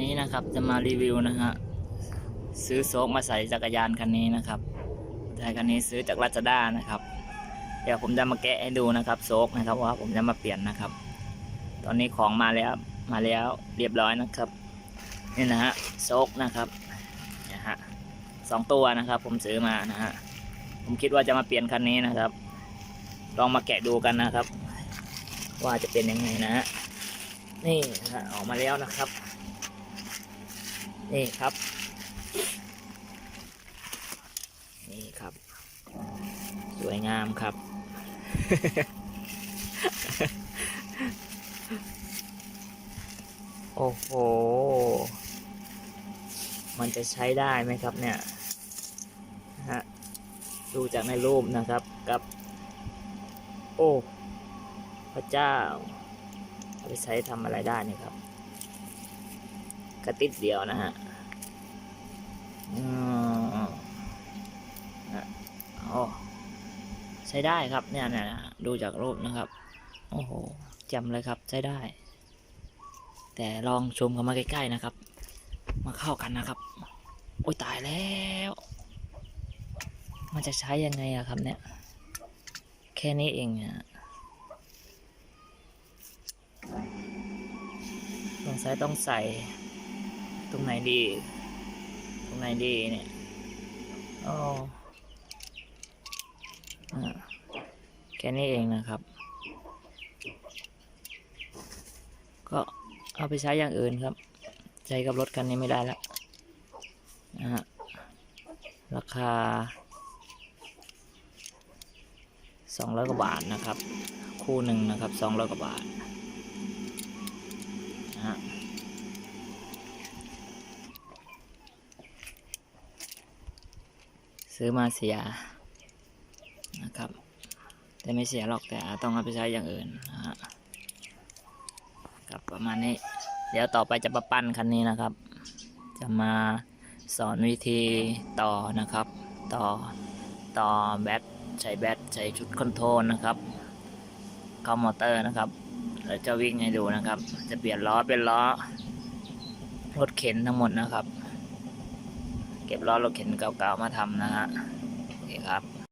นี้นะครับจะมารีวิวนะฮะซื้อโซกมาใส่จักรยานคันนี้นะครับจักรยานคันนี้ซื้อจากราชด้านะครับ เดี๋ยวผมจะมาแกะให้ดูนะครับโซกนะครับว่าผมจะมาเปลี่ยนนะครับ ตอนนี้ของมาแล้วมาแล้วเรียบร้อยนะครับนี่นะฮะโซกนะครับนะฮะสองตัวนะครับ ผมซื้อมานะฮะผมคิดว่าจะมาเปลี่ยนคันนี้นะครับ ลองมาแกะดูกันนะครับ ว่าจะเป็นยังไงนะฮะนี่นะฮะออกมาแล้วนะครับ นี่ครับ นี่ครับ สวยงามครับ โอ้โห มันจะใช้ได้ไหมครับเนี่ยฮะดูจากในรูปนะครับกับ โอ้ พระเจ้าเอาไปใช้ทำอะไรได้นี่ครับ กระติดเดียวนะฮะอืมอะโอ้ใช้ได้ครับเนี่ยนะดูจากรูปนะครับ โอ้โหจำเลยครับใช้ได้ แต่ลองชมกันมาใกล้ๆนะครับ มาเข้ากันนะครับ โอ้ยตายแล้ว มันจะใช้ยังไงอะครับเนี่ย แค่นี้เองอะสงสัยต้องใส่ ตรงไหนดี ตรงไหนดีเนี่ยอ๋ออะแค่นี้เองนะครับ ก็เอาไปใช้อย่างอื่นครับ ใช้กับรถคันนี้ไม่ได้แล้วนะฮะราคาสองร้อยกว่าบาทนะครับ คู่หนึ่งนะครับสองร้อยกว่าบาทนะฮะ ซื้อมาเสียนะครับ แต่ไม่เสียหรอกแต่ต้องเอาไปใช้อย่างอื่นนะฮะครับประมาณนี้ เดี๋ยวต่อไปจะมาปั้นคันนี้นะครับ จะมาสอนวิธีต่อนะครับ ต่อต่อแบตใช้แบตใช้ชุดคอนโทรลนะครับเข้ามอเตอร์นะครับแล้วจะวิ่งให้ดูนะครับ จะเปลี่ยนล้อเป็นล้อรถเข็นทั้งหมดนะครับ เก็บล้อรถเข็นเก่าๆมาทำนะฮะโอเคครับ